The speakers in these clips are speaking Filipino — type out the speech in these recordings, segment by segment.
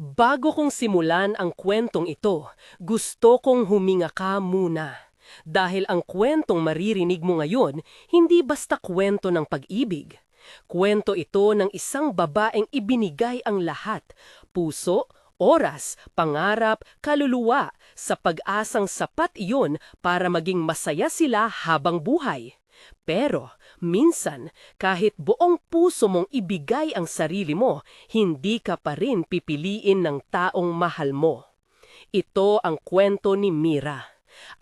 Bago kong simulan ang kwentong ito, gusto kong huminga ka muna. Dahil ang kwentong maririnig mo ngayon, hindi basta kwento ng pag-ibig. Kwento ito ng isang babaeng ibinigay ang lahat, puso, oras, pangarap, kaluluwa, sa pag-asang sapat iyon para maging masaya sila habang buhay. Pero, minsan, kahit buong puso mong ibigay ang sarili mo, hindi ka pa rin pipiliin ng taong mahal mo. Ito ang kwento ni Mira.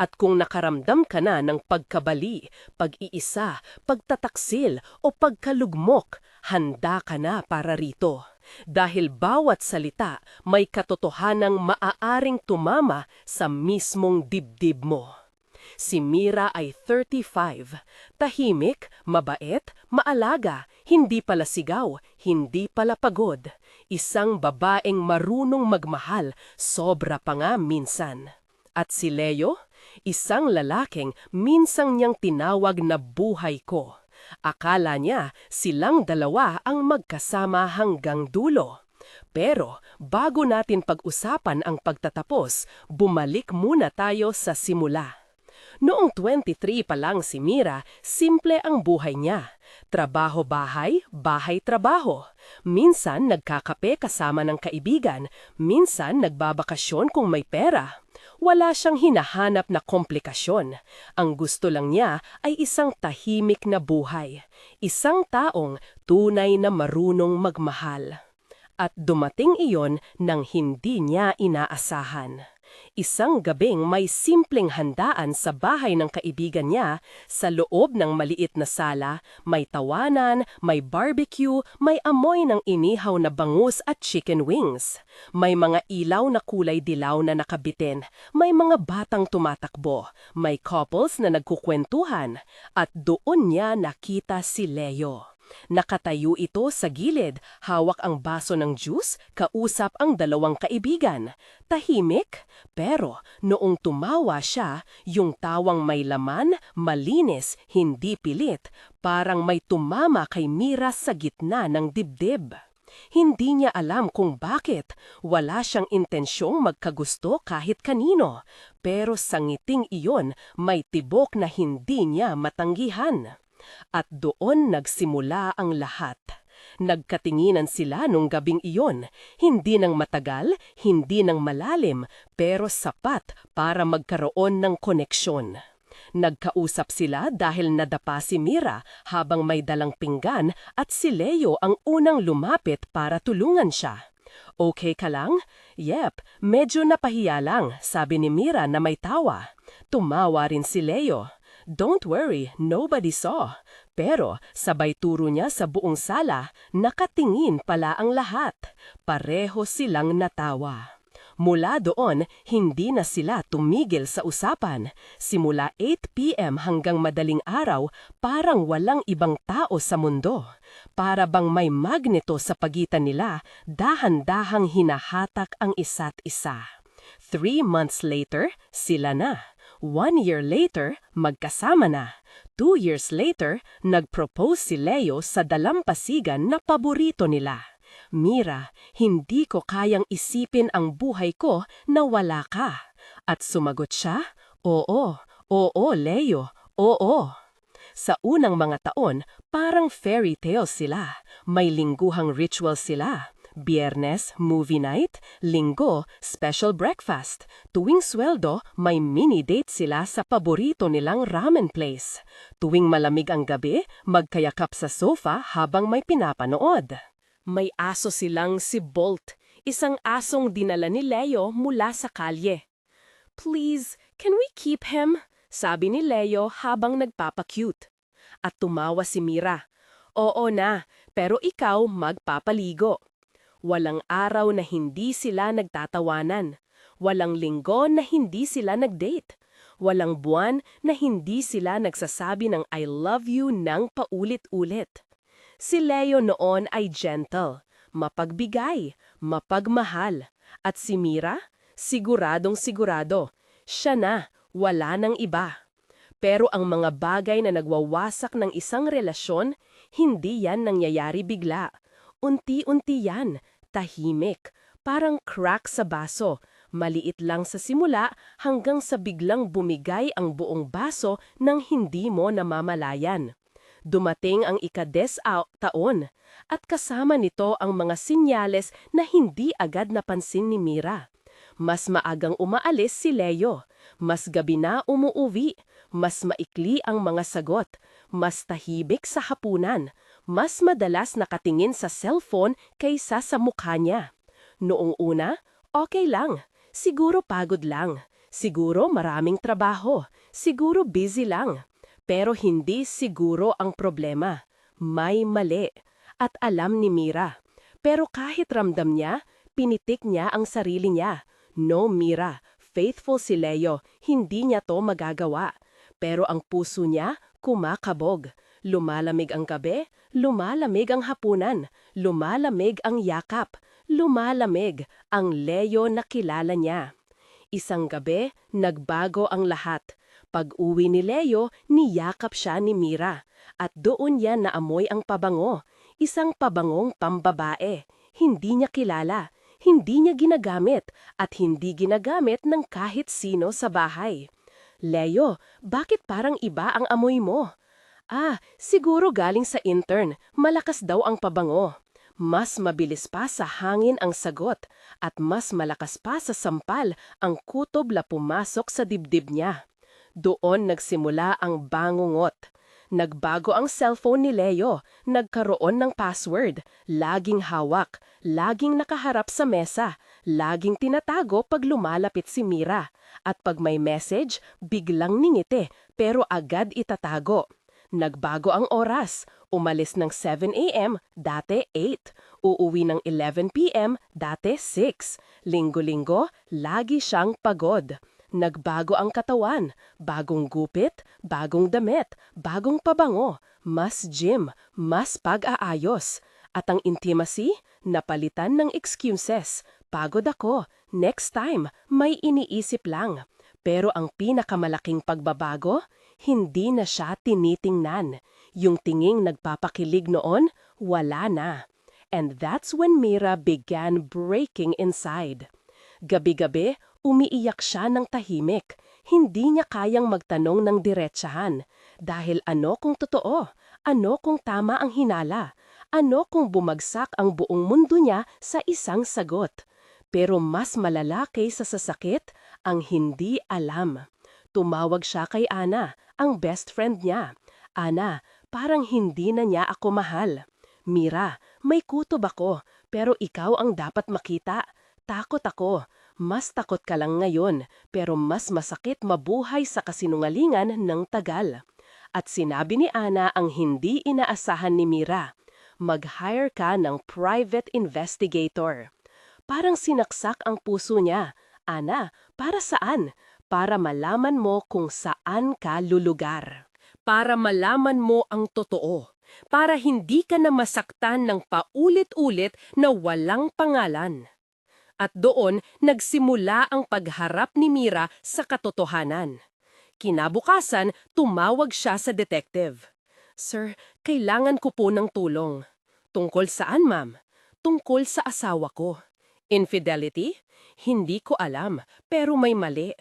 At kung nakaramdam ka na ng pagkabali, pag-iisa, pagtataksil o pagkalugmok, handa ka na para rito. Dahil bawat salita may katotohanang maaaring tumama sa mismong dibdib mo. Si Mira ay 35. Tahimik, mabait, maalaga, hindi pala sigaw, hindi pala pagod. Isang babaeng marunong magmahal, sobra pa nga minsan. At si Leo, isang lalaking minsang niyang tinawag na buhay ko. Akala niya silang dalawa ang magkasama hanggang dulo. Pero bago natin pag-usapan ang pagtatapos, bumalik muna tayo sa simula. Noong 23 pa lang si Mira, simple ang buhay niya. Trabaho-bahay, bahay-trabaho. Minsan nagkakape kasama ng kaibigan, minsan nagbabakasyon kung may pera. Wala siyang hinahanap na komplikasyon. Ang gusto lang niya ay isang tahimik na buhay. Isang taong tunay na marunong magmahal. At dumating iyon nang hindi niya inaasahan. Isang gabing may simpleng handaan sa bahay ng kaibigan niya, sa loob ng maliit na sala, may tawanan, may barbecue, may amoy ng inihaw na bangus at chicken wings. May mga ilaw na kulay dilaw na nakabitin, may mga batang tumatakbo, may couples na nagkukwentuhan, at doon niya nakita si Leo. Nakatayo ito sa gilid, hawak ang baso ng juice, kausap ang dalawang kaibigan. Tahimik, pero noong tumawa siya, yung tawang may laman, malinis, hindi pilit, parang may tumama kay Mira sa gitna ng dibdib. Hindi niya alam kung bakit. Wala siyang intensyong magkagusto kahit kanino. Pero sa ngiting iyon, may tibok na hindi niya matanggihan. At doon nagsimula ang lahat. Nagkatinginan sila nung gabing iyon, hindi nang matagal, hindi nang malalim, pero sapat para magkaroon ng koneksyon. Nagkausap sila dahil nadapa si Mira habang may dalang pinggan at si Leo ang unang lumapit para tulungan siya. Okay ka lang? Yep, medyo napahiya lang, sabi ni Mira na may tawa. Tumawa rin si Leo. Don't worry, nobody saw. Pero sabay turo niya sa buong sala, nakatingin pala ang lahat. Pareho silang natawa. Mula doon, hindi na sila tumigil sa usapan. Simula 8pm hanggang madaling araw, parang walang ibang tao sa mundo. Para bang may magneto sa pagitan nila, dahan-dahang hinahatak ang isa't isa. Three months later, sila na. One year later, magkasama na. Two years later, nag-propose si Leo sa dalampasigan na paborito nila. Mira, hindi ko kayang isipin ang buhay ko na wala ka. At sumagot siya, Oo, oo Leo, oo. Sa unang mga taon, parang fairy tale sila. May lingguhang ritual sila. Biyernes, movie night. Linggo, special breakfast. Tuwing sweldo, may mini-date sila sa paborito nilang ramen place. Tuwing malamig ang gabi, magkayakap sa sofa habang may pinapanood. May aso silang si Bolt, isang asong dinala ni Leo mula sa kalye. Please, can we keep him? Sabi ni Leo habang nagpapacute. At tumawa si Mira. Oo na, pero ikaw magpapaligo. Walang araw na hindi sila nagtatawanan. Walang linggo na hindi sila nagdate. Walang buwan na hindi sila nagsasabi ng I love you ng paulit-ulit. Si Leo noon ay gentle, mapagbigay, mapagmahal. At si Mira, siguradong sigurado. Siya na, wala nang iba. Pero ang mga bagay na nagwawasak ng isang relasyon, hindi yan nangyayari bigla. Unti-unti yan, tahimik, Parang crack sa baso. Maliit lang sa simula hanggang sa biglang bumigay ang buong baso nang hindi mo namamalayan. Dumating ang ikades taon at kasama nito ang mga sinyales na hindi agad napansin ni Mira. Mas maagang umaalis si Leo, mas gabi na umuuwi, mas maikli ang mga sagot, mas tahibik sa hapunan, mas madalas nakatingin sa cellphone kaysa sa mukha niya. Noong una, okay lang, siguro pagod lang, siguro maraming trabaho, siguro busy lang. Pero hindi siguro ang problema. May mali. At alam ni Mira. Pero kahit ramdam niya, pinitik niya ang sarili niya. No, Mira. Faithful si Leo. Hindi niya to magagawa. Pero ang puso niya, kumakabog. Lumalamig ang gabi, lumalamig ang hapunan, lumalamig ang yakap, lumalamig ang Leo na kilala niya. Isang gabi, nagbago ang lahat. Pag-uwi ni Leo, niyakap siya ni Mira. At doon niya naamoy ang pabango. Isang pabangong pambabae. Hindi niya kilala. Hindi niya ginagamit. At hindi ginagamit ng kahit sino sa bahay. Leo, bakit parang iba ang amoy mo? Ah, siguro galing sa intern. Malakas daw ang pabango. Mas mabilis pa sa hangin ang sagot at mas malakas pa sa sampal ang kutob na pumasok sa dibdib niya. Doon nagsimula ang bangungot. Nagbago ang cellphone ni Leo, nagkaroon ng password, laging hawak, laging nakaharap sa mesa, laging tinatago pag lumalapit si Mira, at pag may message, biglang ningiti pero agad itatago. Nagbago ang oras, umalis ng 7 a.m., dati 8, uuwi ng 11 p.m., dati 6. Linggo-linggo, lagi siyang pagod. Nagbago ang katawan, bagong gupit, bagong damit, bagong pabango, mas gym, mas pag-aayos. At ang intimacy, napalitan ng excuses. Pagod ako, next time, may iniisip lang. Pero ang pinakamalaking pagbabago, hindi na siya tinitingnan. Yung tinging nagpapakilig noon, wala na. And that's when Mira began breaking inside. Gabi-gabi, umiiyak siya ng tahimik. Hindi niya kayang magtanong ng diretsahan. Dahil ano kung totoo? Ano kung tama ang hinala? Ano kung bumagsak ang buong mundo niya sa isang sagot? Pero mas malala kaysa sa sakit, ang hindi alam. Tumawag siya kay Ana, ang best friend niya. Ana, parang hindi na niya ako mahal. Mira, may kutob ako, pero ikaw ang dapat makita. Takot ako. Mas takot ka lang ngayon, pero mas masakit mabuhay sa kasinungalingan ng tagal. At sinabi ni Ana ang hindi inaasahan ni Mira. Mag-hire ka ng private investigator. Parang sinaksak ang puso niya. Ana, para saan? Para malaman mo kung saan ka lulugar. Para malaman mo ang totoo. Para hindi ka na masaktan ng paulit-ulit na walang pangalan. At doon nagsimula ang pagharap ni Mira sa katotohanan. Kinabukasan, tumawag siya sa detective. Sir, kailangan ko po ng tulong. Tungkol saan, ma'am? Tungkol sa asawa ko. Infidelity? Hindi ko alam, pero may mali.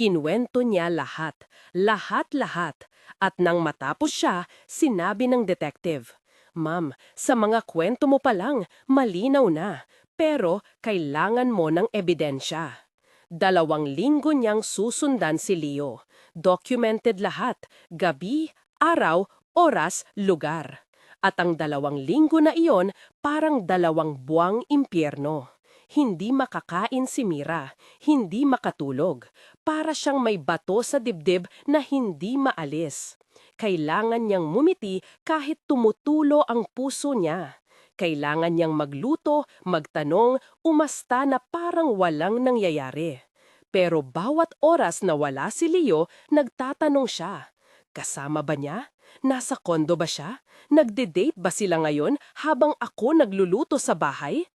Kinwento niya lahat, lahat-lahat. At nang matapos siya, sinabi ng detective, Ma'am, sa mga kwento mo pa lang, malinaw na. Pero kailangan mo ng ebidensya. Dalawang linggo niyang susundan si Leo. Documented lahat, gabi, araw, oras, lugar. At ang dalawang linggo na iyon parang dalawang buwang impyerno. Hindi makakain si Mira, hindi makatulog. Para siyang may bato sa dibdib na hindi maalis. Kailangan niyang mumiti kahit tumutulo ang puso niya. Kailangan niyang magluto, magtanong, umasta na parang walang nangyayari. Pero bawat oras na wala si Leo, nagtatanong siya. Kasama ba niya? Nasa kondo ba siya? Nagde-date ba sila ngayon habang ako nagluluto sa bahay?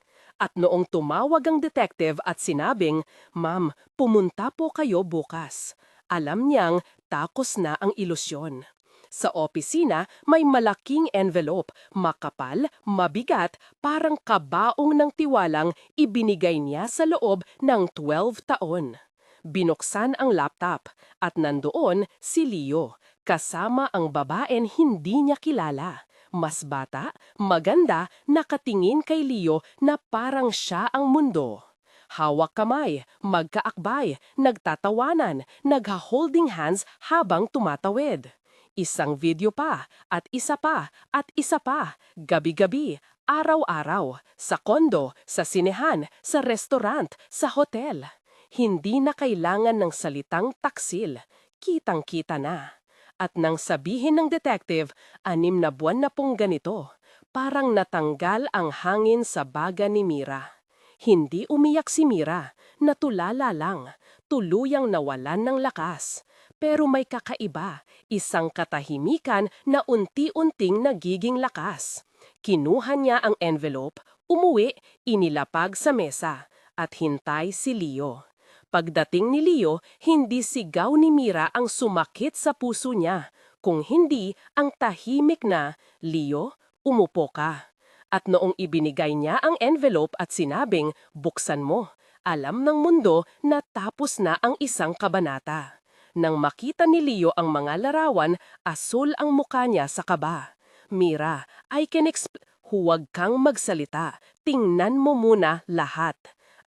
At noong tumawag ang detective at sinabing, Ma'am, pumunta po kayo bukas. Alam niyang takos na ang ilusyon. Sa opisina, may malaking envelope, makapal, mabigat, parang kabaong ng tiwalang ibinigay niya sa loob ng 12 taon. Binuksan ang laptop at nandoon si Leo, kasama ang babaeng hindi niya kilala. Mas bata, maganda, nakatingin kay Leo na parang siya ang mundo. Hawak kamay, magkaakbay, nagtatawanan, nagha-holding hands habang tumatawid. Isang video pa, at isa pa, at isa pa, gabi-gabi, araw-araw, sa kondo, sa sinehan, sa restaurant, sa hotel. Hindi na kailangan ng salitang taksil, kitang-kita na. At nang sabihin ng detective, anim na buwan na pong ganito, parang natanggal ang hangin sa baga ni Mira. Hindi umiyak si Mira, natulala lang, tuluyang nawalan ng lakas. Pero may kakaiba, isang katahimikan na unti-unting nagiging lakas. Kinuha niya ang envelope, umuwi, inilapag sa mesa, at hintay si Leo. Pagdating ni Leo, hindi sigaw ni Mira ang sumakit sa puso niya, kung hindi ang tahimik na, Leo, umupo ka. At noong ibinigay niya ang envelope at sinabing, buksan mo, alam ng mundo na tapos na ang isang kabanata. Nang makita ni Leo ang mga larawan, asul ang muka niya sa kaba. Mira, I can exp... Huwag kang magsalita. Tingnan mo muna lahat.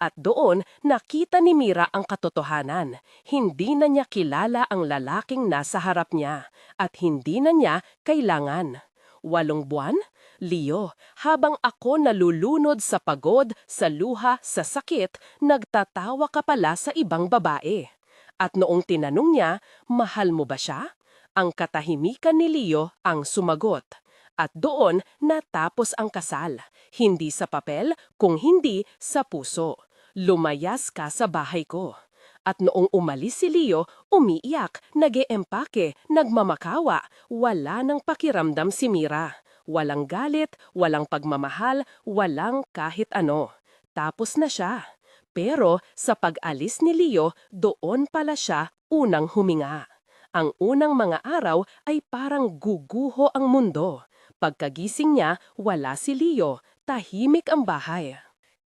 At doon, nakita ni Mira ang katotohanan. Hindi na niya kilala ang lalaking nasa harap niya. At hindi na niya kailangan. Walong buwan? Leo, habang ako nalulunod sa pagod, sa luha, sa sakit, nagtatawa ka pala sa ibang babae. At noong tinanong niya, mahal mo ba siya? Ang katahimikan ni Leo ang sumagot. At doon natapos ang kasal. Hindi sa papel, kung hindi sa puso. Lumayas ka sa bahay ko. At noong umalis si Leo, umiiyak, nag-eempake, nagmamakawa, wala nang pakiramdam si Mira. Walang galit, walang pagmamahal, walang kahit ano. Tapos na siya. Pero sa pag-alis ni Leo, doon pala siya unang huminga. Ang unang mga araw ay parang guguho ang mundo. Pagkagising niya, wala si Leo, tahimik ang bahay.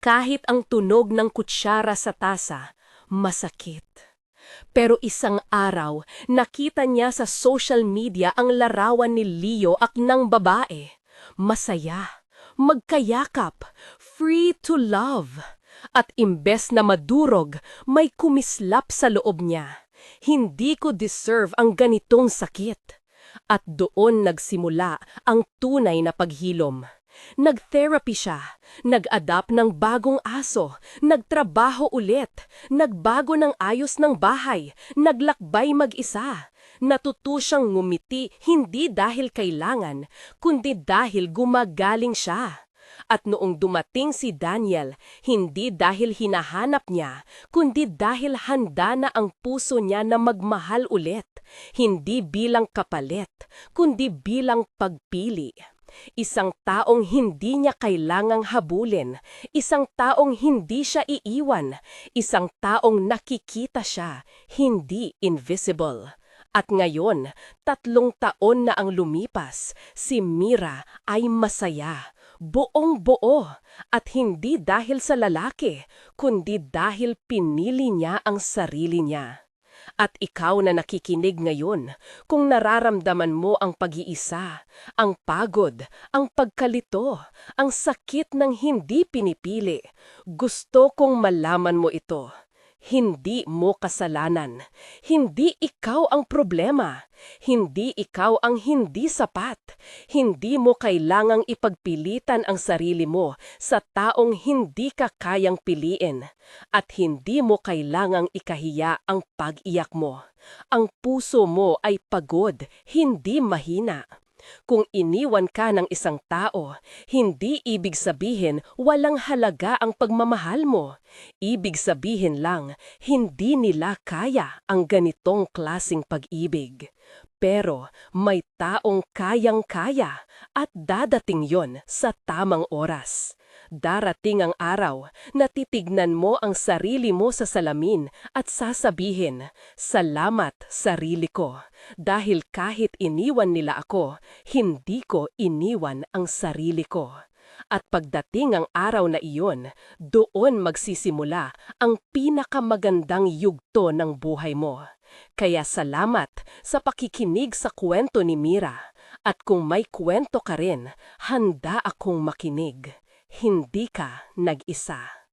Kahit ang tunog ng kutsara sa tasa, masakit. Pero isang araw, nakita niya sa social media ang larawan ni Leo at ng babae. Masaya, magkayakap, free to love. At imbes na madurog, may kumislap sa loob niya. Hindi ko deserve ang ganitong sakit. At doon nagsimula ang tunay na paghilom. Nag-therapy siya, nag-adapt ng bagong aso, nagtrabaho ulit, nagbago ng ayos ng bahay, naglakbay mag-isa. Natuto siyang ngumiti hindi dahil kailangan, kundi dahil gumagaling siya. At noong dumating si Daniel, hindi dahil hinahanap niya, kundi dahil handa na ang puso niya na magmahal ulit. Hindi bilang kapalit, kundi bilang pagpili. Isang taong hindi niya kailangang habulin, isang taong hindi siya iiwan, isang taong nakikita siya, hindi invisible. At ngayon, tatlong taon na ang lumipas, si Mira ay masaya, buong buo, at hindi dahil sa lalaki, kundi dahil pinili niya ang sarili niya. At ikaw na nakikinig ngayon, kung nararamdaman mo ang pag-iisa, ang pagod, ang pagkalito, ang sakit ng hindi pinipili, gusto kong malaman mo ito. Hindi mo kasalanan. Hindi ikaw ang problema. Hindi ikaw ang hindi sapat. Hindi mo kailangang ipagpilitan ang sarili mo sa taong hindi ka kayang piliin. At hindi mo kailangang ikahiya ang pag-iyak mo. Ang puso mo ay pagod, hindi mahina. Kung iniwan ka ng isang tao, hindi ibig sabihin walang halaga ang pagmamahal mo. Ibig sabihin lang, hindi nila kaya ang ganitong klasing pag-ibig. Pero may taong kayang-kaya at dadating yon sa tamang oras. Darating ang araw na titignan mo ang sarili mo sa salamin at sasabihin, Salamat, sarili ko. Dahil kahit iniwan nila ako, hindi ko iniwan ang sarili ko. At pagdating ang araw na iyon, doon magsisimula ang pinakamagandang yugto ng buhay mo. Kaya salamat sa pakikinig sa kwento ni Mira. At kung may kwento ka rin, handa akong makinig. Hindi ka nag-isa.